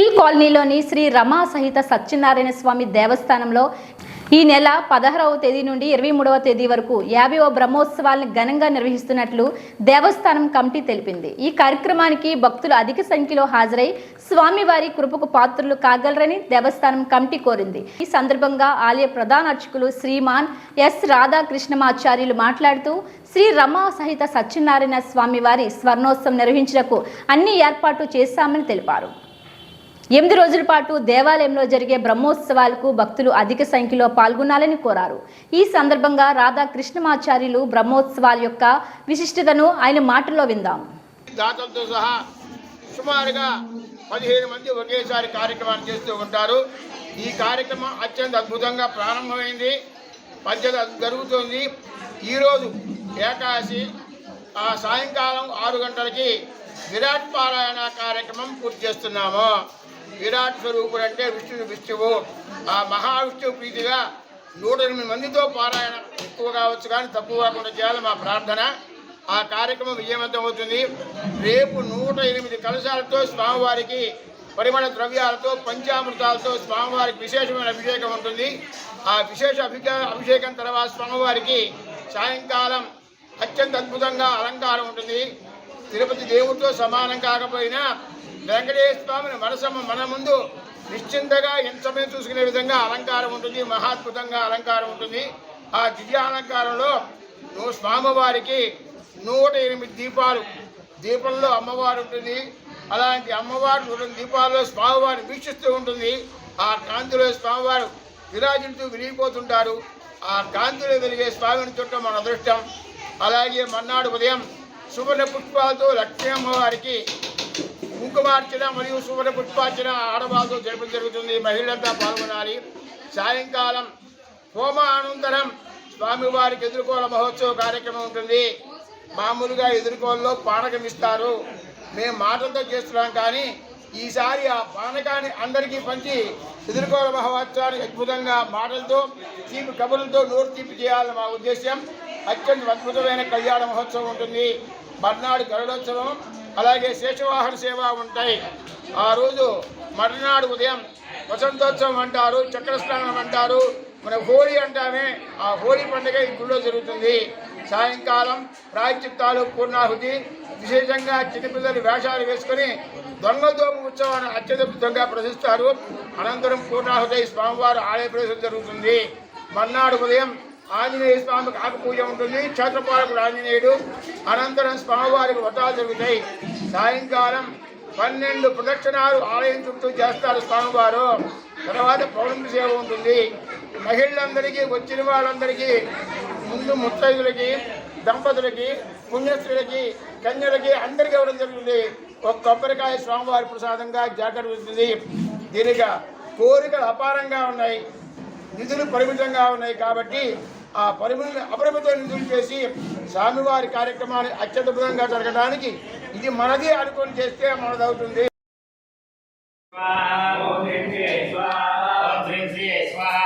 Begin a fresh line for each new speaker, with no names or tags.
Hill కాలనీలోని శ్రీ రమా సహిత సత్యనారాయణ స్వామి దేవస్థానంలో ఈ నెల పదహారవ తేదీ నుండి ఇరవై మూడవ తేదీ వరకు యాభైవ బ్రహ్మోత్సవాలను ఘనంగా నిర్వహిస్తున్నట్లు దేవస్థానం కమిటీ తెలిపింది. ఈ కార్యక్రమానికి భక్తులు అధిక సంఖ్యలో హాజరై స్వామివారి కృపకు పాత్రులు కాగలరని దేవస్థానం కమిటీ కోరింది. ఈ సందర్భంగా ఆలయ ప్రధాన అర్చకులు శ్రీమాన్ ఎస్ రాధాకృష్ణమాచార్యులు మాట్లాడుతూ శ్రీ రమా సహిత సత్యనారాయణ స్వామివారి స్వర్ణోత్సవం నిర్వహించడకు అన్ని ఏర్పాట్లు చేశామని తెలిపారు. ఎనిమిది రోజుల పాటు దేవాలయంలో జరిగే బ్రహ్మోత్సవాలకు భక్తులు అధిక సంఖ్యలో పాల్గొనాలని కోరారు. ఈ సందర్భంగా రాధాకృష్ణమాచార్యులు బ్రహ్మోత్సవాల యొక్క విశిష్టతను ఆయన మాటల్లో విందాం.
దాతలతో సహా సుమారుగా పదిహేను మంది ఒకేసారి కార్యక్రమాన్ని చేస్తూ ఉంటారు. ఈ కార్యక్రమం అత్యంత అద్భుతంగా ప్రారంభమైంది. పద్యత జరుగుతుంది. ఈరోజు ఏకాదశి. సాయంకాలం ఆరు గంటలకి విరాట్ పారాయణ కార్యక్రమం పూర్తి చేస్తున్నాము. విరాట్ స్వరూపుడు అంటే విష్ణువు విష్ణువు. ఆ మహావిష్ణువు ప్రీతిగా నూట ఎనిమిది మందితో పారాయణ ఎక్కువ కావచ్చు కానీ తక్కువ కాకుండా చేయాలి మా ప్రార్థన. ఆ కార్యక్రమం విజయవంతం అవుతుంది రేపు నూట ఎనిమిది కలశాలతో స్వామివారికి పరిమళ ద్రవ్యాలతో పంచామృతాలతో స్వామివారికి విశేషమైన అభిషేకం ఉంటుంది. ఆ విశేష అభిషేక అభిషేకం తర్వాత స్వామివారికి సాయంకాలం అత్యంత అద్భుతంగా అలంకారం ఉంటుంది. తిరుపతి దేవుడితో సమానం కాకపోయినా వెంకటేశ్వర స్వామిని మనసమ్మ మన ముందు నిశ్చింతగా ఎంత సమయం చూసుకునే విధంగా అలంకారం ఉంటుంది మహాద్భుతంగా అలంకారం ఉంటుంది. ఆ దివ్యాలంకారంలో నువ్వు స్వామివారికి నూట ఎనిమిది దీపాలు దీపంలో అమ్మవారు ఉంటుంది. అలాంటి అమ్మవారు నూట దీపాల్లో స్వామివారిని వీక్షిస్తూ ఉంటుంది. ఆ కాంతిలో స్వామివారు విరాజిల్తూ విరిగిపోతుంటారు ఆ కాంతిలో వెలిగే స్వామిని చుట్టం మన అదృష్టం. అలాగే మన్నాడు ఉదయం సువర్ణ పుష్పాలతో లక్ష్మీ అమ్మవారికి కుంకుమార్చన మరియు సూర్య పుష్పార్చన ఆడవాళ్ళతో జరపడం జరుగుతుంది. మహిళలంతా పాల్గొనాలి. సాయంకాలం హోమ అనంతరం స్వామివారికి ఎదుర్కోల మహోత్సవ కార్యక్రమం ఉంటుంది. మామూలుగా ఎదుర్కోలలో పానకం ఇస్తారు. మేము మాటలతో చేస్తున్నాం కానీ ఈసారి ఆ పానకాన్ని అందరికీ పంచి ఎదుర్కోల మహోత్సవానికి అద్భుతంగా మాటలతో తీపి కబుర్లతో నోరు తీపి చేయాలని మా ఉద్దేశం అత్యంత అద్భుతమైన కళ్యాణ మహోత్సవం ఉంటుంది. మర్నాడు గరుడోత్సవం అలాగే శేషవాహన సేవ ఉంటాయి. ఆ రోజు మర్నాడు ఉదయం వసంతోత్సవం అంటారు చక్రస్నానం అంటారు. మన హోలీ అంటామే. ఆ హోలీ పండుగ ఈ గుడిలో జరుగుతుంది. సాయంకాలం ప్రాయచిత్తాలు పూర్ణాహుతి విశేషంగా చిన్నపిల్లలు వేషాలు వేసుకొని దొంగదోము ఉత్సవాన్ని అత్యద్భుతంగా ప్రదర్శిస్తారు అనంతరం పూర్ణాహుతి స్వామివారు ఆలయ ప్రవేశం జరుగుతుంది. మర్నాడు ఉదయం ఆంజనేయ స్వామికి ఆకుపూజ ఉంటుంది క్షేత్రపాలకుడు ఆంజనేయుడు. అనంతరం స్వామివారికి వ్రతాలు జరుగుతాయి. సాయంకాలం పన్నెండు ప్రదక్షిణాలు ఆలయం చుట్టూ చేస్తారు స్వామివారు. తర్వాత పౌర్ణమి సేవ ఉంటుంది. మహిళలందరికీ వచ్చిన వాళ్ళందరికీ ముందు ముత్తైదులకి దంపతులకి పుణ్యస్త్రులకి కన్యలకి అందరికీ ఇవ్వడం జరుగుతుంది. ఒక కొబ్బరికాయ స్వామివారి ప్రసాదంగా జాగ్రత్త దీనిగా కోరికలు అపారంగా ఉన్నాయి. నిధులు పరిమితంగా ఉన్నాయి కాబట్టి ఆ పరిమితులు అపరిమిత నిధులు చేసి స్వామివారి కార్యక్రమాన్ని అత్యద్భుతంగా జరగడానికి ఇది మనది అనుకొని చేస్తే మనదవుతుంది స్వాహ